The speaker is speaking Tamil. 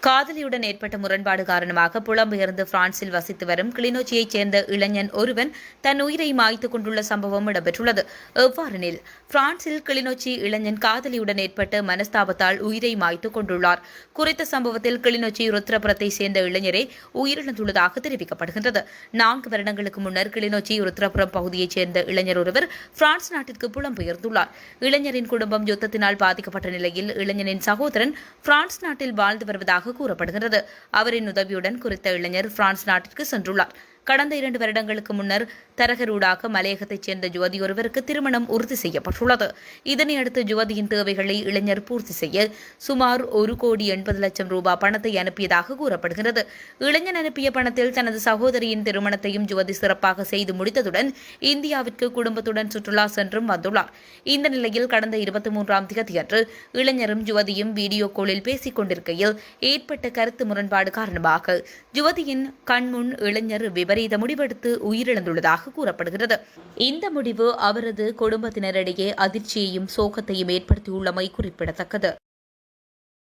காதலியுடன் ஏற்பட்ட முரண்பாடு காரணமாக புலம்பெயர்ந்து பிரான்சில் வசித்து வரும் கிளிநொச்சியைச் சேர்ந்த இளைஞன் ஒருவன் தன் உயிரை மாய்த்துக் கொண்டுள்ள சம்பவம் இடம்பெற்றுள்ளது. எவ்வாறெனில் பிரான்சில் கிளிநொச்சி இளைஞன் காதலியுடன் ஏற்பட்ட மனஸ்தாபத்தால் உயிரை மாய்த்துக் கொண்டுள்ளார். குறித்த சம்பவத்தில் கிளிநொச்சி ருத்ரபுரத்தை சேர்ந்த இளைஞரை உயிரிழந்துள்ளதாக தெரிவிக்கப்படுகின்றது. நான்கு வருடங்களுக்கு முன்னர் கிளிநொச்சி ருத்ரபுரம் பகுதியைச் சேர்ந்த இளைஞர் ஒருவர் பிரான்ஸ் நாட்டிற்கு புலம்பெயர்ந்துள்ளார். இளைஞரின் குடும்பம் யுத்தத்தினால் பாதிக்கப்பட்ட நிலையில் இளைஞனின் சகோதரன் பிரான்ஸ் நாட்டில் வாழ்ந்து வருவதாக கூறப்படுகிறது அவரின் உதவியுடன் குறித்த இளைஞர் பிரான்ஸ் நாட்டிற்கு சென்றுள்ளார். கடந்த இரண்டு வருடங்களுக்கு முன்னர் தரகரூடாக மலையகத்தைச் சேர்ந்த ஜோதி ஒருவருக்கு திருமணம் உறுதி செய்யப்பட்டுள்ளது. இதனையடுத்து ஜோதியின் தேவைகளை இளைஞர் பூர்த்தி செய்ய சுமார் ஒரு கோடி எண்பது லட்சம் ரூபாய் பணத்தை அனுப்பியதாக கூறப்படுகிறது. இளைஞன் அனுப்பிய பணத்தில் தனது சகோதரியின் திருமணத்தையும் ஜோதி சிறப்பாக செய்து முடித்ததுடன் இந்தியாவிற்கு குடும்பத்துடன் சுற்றுலா சென்றும் வந்துள்ளார். இந்த நிலையில் கடந்த இருபத்தி மூன்றாம் தேதியன்று இளைஞரும் ஜுவதியும் வீடியோ காலில் பேசிக் கொண்டிருக்கையில் ஏற்பட்ட கருத்து முரண்பாடு காரணமாக ஜுவதியின் கண்முன் இளைஞர் விபரீத முடிவெடுத்து உயிரிழந்துள்ளதாக கூறப்படுகிறது. இந்த முடிவு அவரது குடும்பத்தினரிடையே அதிர்ச்சியையும் சோகத்தையும் ஏற்படுத்தியுள்ளமை குறிப்பிடத்தக்கது.